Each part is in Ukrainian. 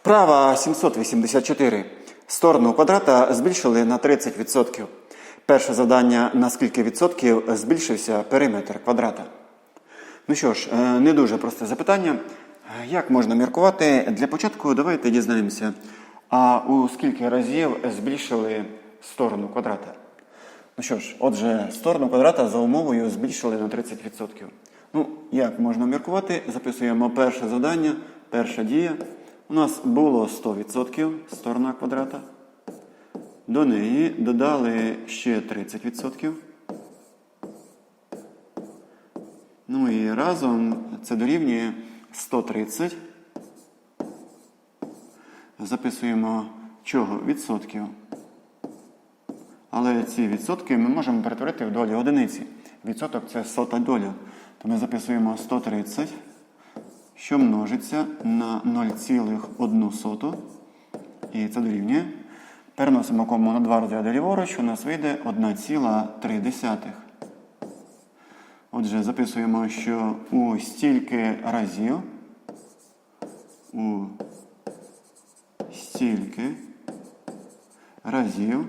Вправа 784. Сторону квадрата збільшили на 30%. Перше завдання на скільки відсотків збільшився периметр квадрата. Ну що ж, е, не дуже просте запитання. Як можна міркувати? Для початку давайте дізнаємося, а у скільки разів збільшили сторону квадрата? Ну що ж, отже, сторону квадрата за умовою збільшили на 30%. Ну, як можна міркувати? Записуємо перше завдання, перша дія. У нас було 100% сторона квадрата. До неї додали ще 30%. Ну і разом це дорівнює 130. Записуємо чого? Відсотків. Але ці відсотки ми можемо перетворити в долі одиниці. Відсоток це сота доля. То ми записуємо 130, що множиться на 0,1 соту. І це дорівнює. Переносимо кому на два розряди ліворуч, у нас вийде 1,3. Отже, записуємо, що у стільки разів, у стільки разів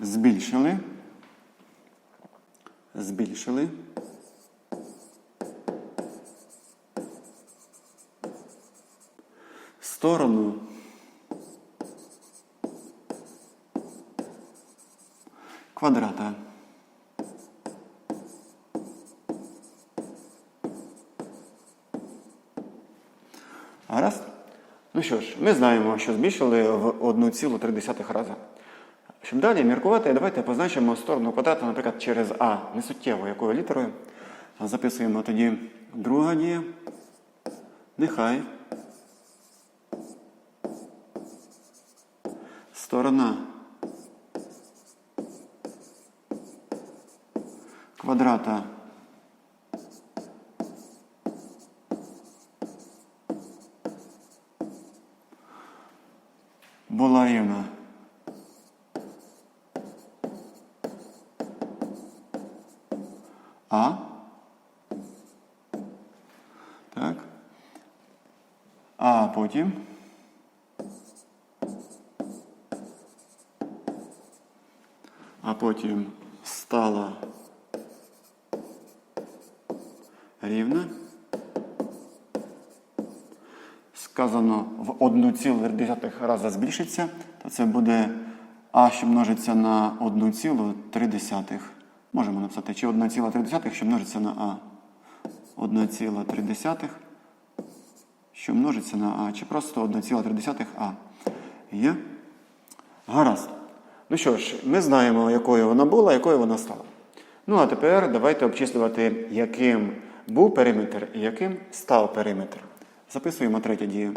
збільшили, збільшили сторону квадрата. Гаразд? Ну що ж, ми знаємо, що збільшили в 1,3 рази. Щоб далі міркувати, давайте позначимо сторону квадрата, наприклад, через А, не суттєво якою літерою. Записуємо тоді друга дія. Нехай сторона квадрата рівна А. Так. А потім. Потім стала рівна. Сказано в 1,3 рази збільшиться, то це буде А, що множиться на 1,3. Можемо написати, чи 1,3, що множиться на А. 1,3, що множиться на А, чи просто 1,3 А. Є? Гаразд. Ну що ж, ми знаємо, якою вона була, якою вона стала. Ну, а тепер давайте обчислювати, яким був периметр і яким став периметр. Записуємо третя дія.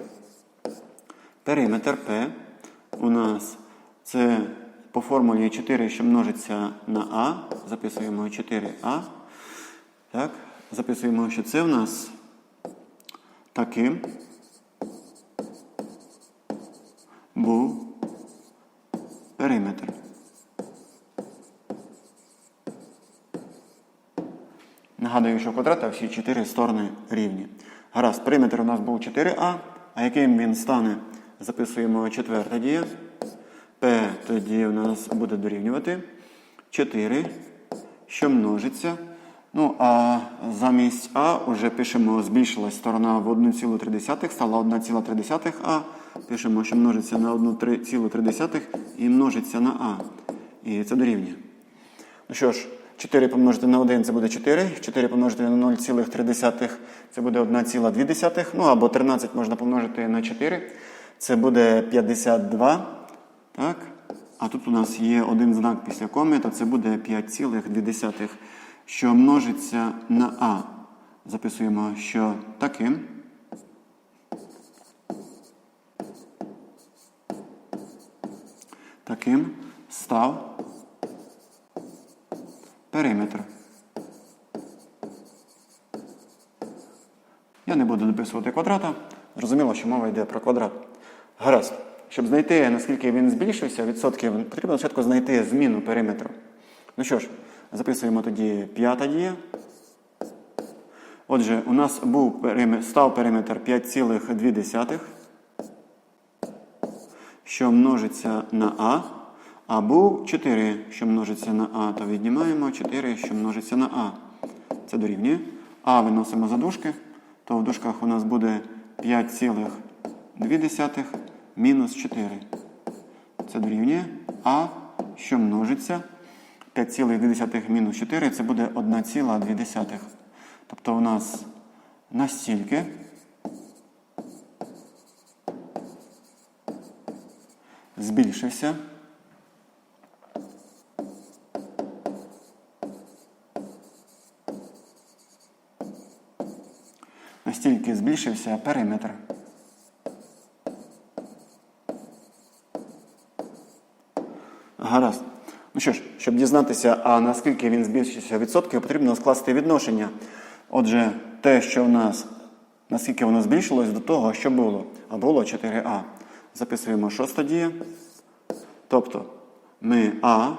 Периметр P у нас це по формулі 4, що множиться на А. Записуємо 4А. Так, записуємо, що це у нас таким був периметр. Нагадую, що квадрата всі чотири сторони рівні. Гаразд, периметр у нас був 4А, а яким він стане? Записуємо четверта дія. P тоді у нас буде дорівнювати 4, що множиться. Ну, а замість А вже пишемо, збільшилась сторона в 1,3, стала 1,3 А. Пишемо, що множиться на 1,3 і множиться на А. І це дорівнює. Ну що ж, 4 помножити на 1 це буде 4. 4 помножити на 0,3 це буде 1,2. Ну або 13 можна помножити на 4. Це буде 52. Так? А тут у нас є один знак після коми, то це буде 5,2, що множиться на А. Записуємо, що таким. Таким став периметр. Я не буду дописувати квадрата. Зрозуміло, що мова йде про квадрат. Гаразд. Щоб знайти, наскільки він збільшився, відсотків, потрібно спочатку знайти зміну периметру. Ну що ж, записуємо тоді п'ята дія. Отже, у нас був став периметр 5,2, що множиться на А, а був 4, що множиться на А, то віднімаємо 4, що множиться на А. Це дорівнює. А виносимо за дужки, то в дужках у нас буде 5,2 мінус 4. Це дорівнює А, що множиться. 5,2 мінус 4 це буде 1,2. Тобто у нас настільки збільшився настільки збільшився периметр. Гаразд. Ну що ж, щоб дізнатися, а наскільки він збільшився відсотків, потрібно скласти відношення. Отже, те, що в нас, наскільки воно збільшилось до того, що було. А було 4А. Записуємо шоста дія. Тобто ми А,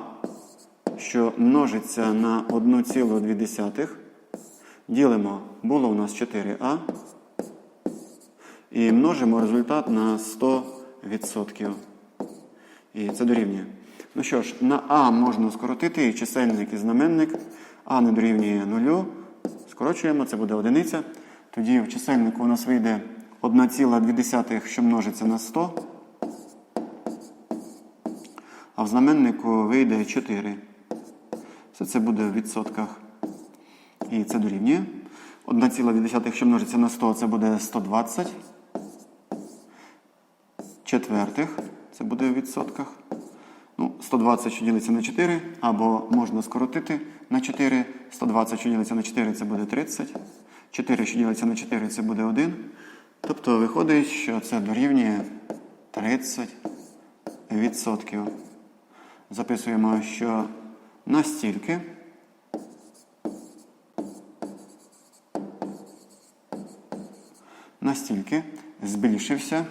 що множиться на 1,2, ділимо, було у нас 4А. І множимо результат на 100%. І це дорівнює. Ну що ж, на А можна скоротити і чисельник і знаменник. А не дорівнює нулю. Скорочуємо, це буде одиниця. Тоді в чисельнику у нас вийде 1,2, що множиться на 100. А в знаменнику вийде 4. Все це буде в відсотках. І це дорівнює. 1,2, що множиться на 100, це буде 120. Четвертих, це буде в відсотках. Ну, 120, що ділиться на 4, або можна скоротити на 4. 120, що ділиться на 4, це буде 30. 4, що ділиться на 4, це буде 1. Тобто виходить, що це дорівнює 30 відсотків. Записуємо, що настільки настільки збільшився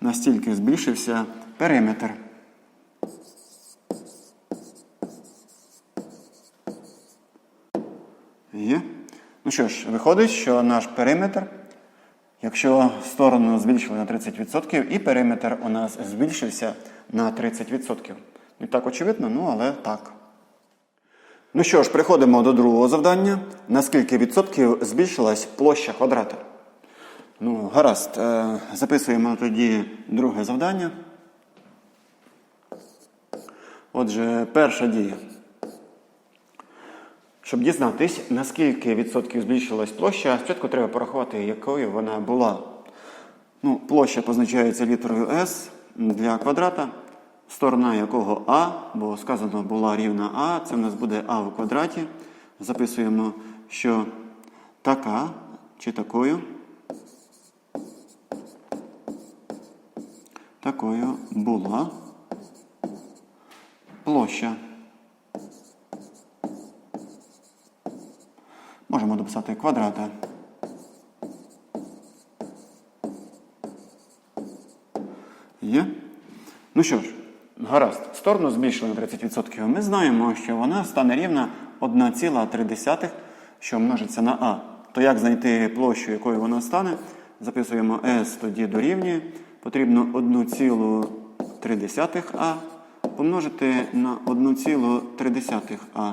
настільки збільшився периметр. Є. Ну що ж, виходить, що наш периметр, якщо сторону збільшили на 30%, і периметр у нас збільшився на 30%. Не так очевидно, ну але так. Ну що ж, переходимо до другого завдання. На скільки відсотків збільшилась площа квадрата? Ну, гаразд. Е, Записуємо тоді друге завдання. Отже, перша дія. Щоб дізнатись, наскільки відсотків збільшилась площа, спочатку треба порахувати, якою вона була. Ну, Площа позначається літерою S для квадрата, сторона якого А, бо сказано була рівна А, це в нас буде А в квадраті. Записуємо, що така чи такою. Такою була площа. Дописати квадрата. Є? Ну що ж, гаразд, сторону збільшили на 30%. Ми знаємо, що вона стане рівна 1,3, що множиться на А. То як знайти площу, якою вона стане? Записуємо S тоді дорівнює. Потрібно 1,3А помножити на 1,3А.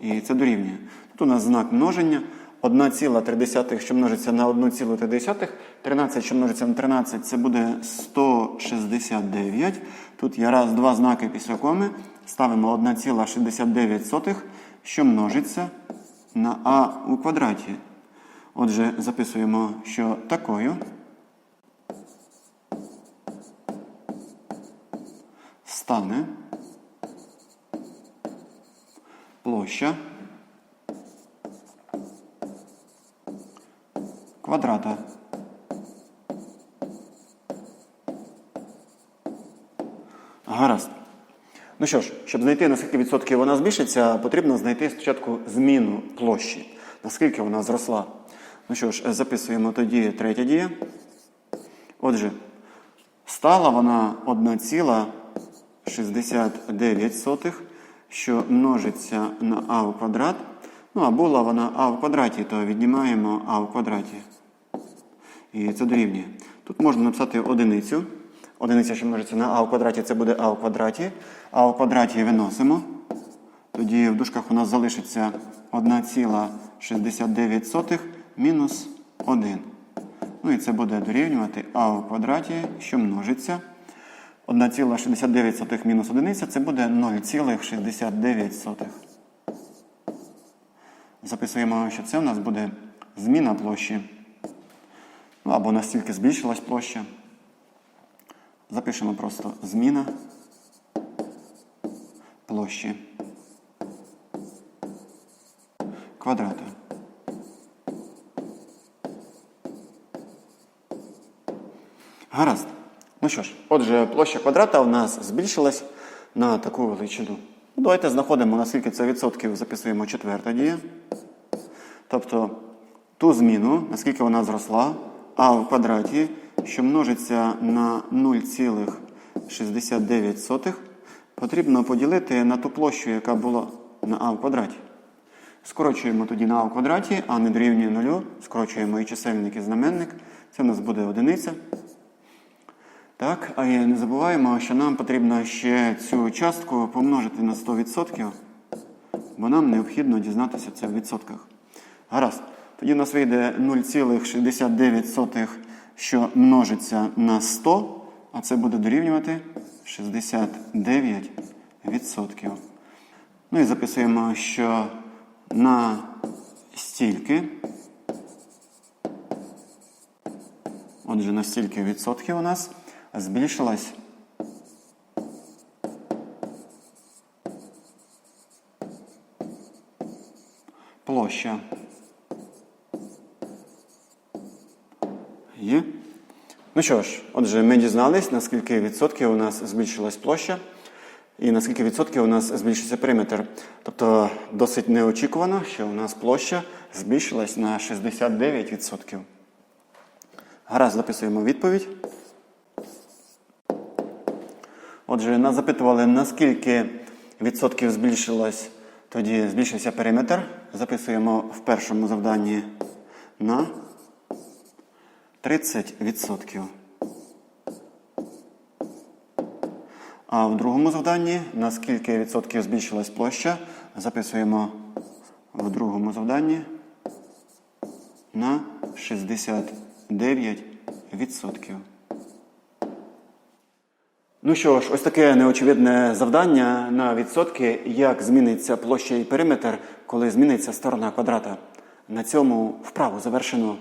І це дорівнює. Тут у нас знак множення. 1,3, що множиться на 1,3, 13, що множиться на 13, це буде 169. Тут є раз, два знаки після коми. Ставимо 1,69, що множиться на А у квадраті. Отже, записуємо, що такою стане площа квадрата. Гаразд. Ну що ж, щоб знайти, наскільки відсотків вона збільшиться, потрібно знайти спочатку зміну площі. Наскільки вона зросла. Ну що ж, записуємо тоді третя дія. Отже, стала вона 1,3. 69 сотих, що множиться на а в квадрат. Ну, а була вона а в квадраті, то віднімаємо а в квадраті. І це дорівнює. Тут можна написати одиницю. Одиниця, що множиться на а в квадраті, це буде а в квадраті. А в квадраті виносимо. Тоді в дужках у нас залишиться 1,69 мінус 1. Ну і це буде дорівнювати а в квадраті, що множиться. 1,69 мінус 1 це буде 0,69. Записуємо, що це у нас буде зміна площі. Ну, або настільки збільшилась площа. Запишемо просто зміна площі квадрата. Гаразд. Ну що ж, отже, площа квадрата у нас збільшилась на таку величину. Ну, Давайте знаходимо, наскільки це відсотків, записуємо четверта дія. Тобто ту зміну, наскільки вона зросла, а в квадраті, що множиться на 0,69, потрібно поділити на ту площу, яка була на а в квадраті. Скорочуємо тоді на а в квадраті, а не дорівнює нулю. Скорочуємо і чисельник, і знаменник. Це у нас буде одиниця. Так, а не забуваємо, що нам потрібно ще цю частку помножити на 100%, бо нам необхідно дізнатися це в відсотках. Гаразд. Тоді у нас вийде 0,69, що множиться на 100, а це буде дорівнювати 69%. Ну і записуємо, що на стільки, отже, на стільки відсотків у нас збільшилась площа. Є. Ну що ж, отже, ми дізнались, наскільки відсотків у нас збільшилась площа і наскільки відсотків у нас збільшився периметр. Тобто досить неочікувано, що у нас площа збільшилась на 69%. Гаразд, записуємо відповідь. Отже, нас запитували, наскільки відсотків збільшилось, тоді збільшився периметр. Записуємо в першому завданні на 30%. А в другому завданні, наскільки відсотків збільшилась площа, записуємо в другому завданні на 69%. Ну що ж, ось таке неочевидне завдання на відсотки, як зміниться площа і периметр, коли зміниться сторона квадрата. На цьому вправу завершено.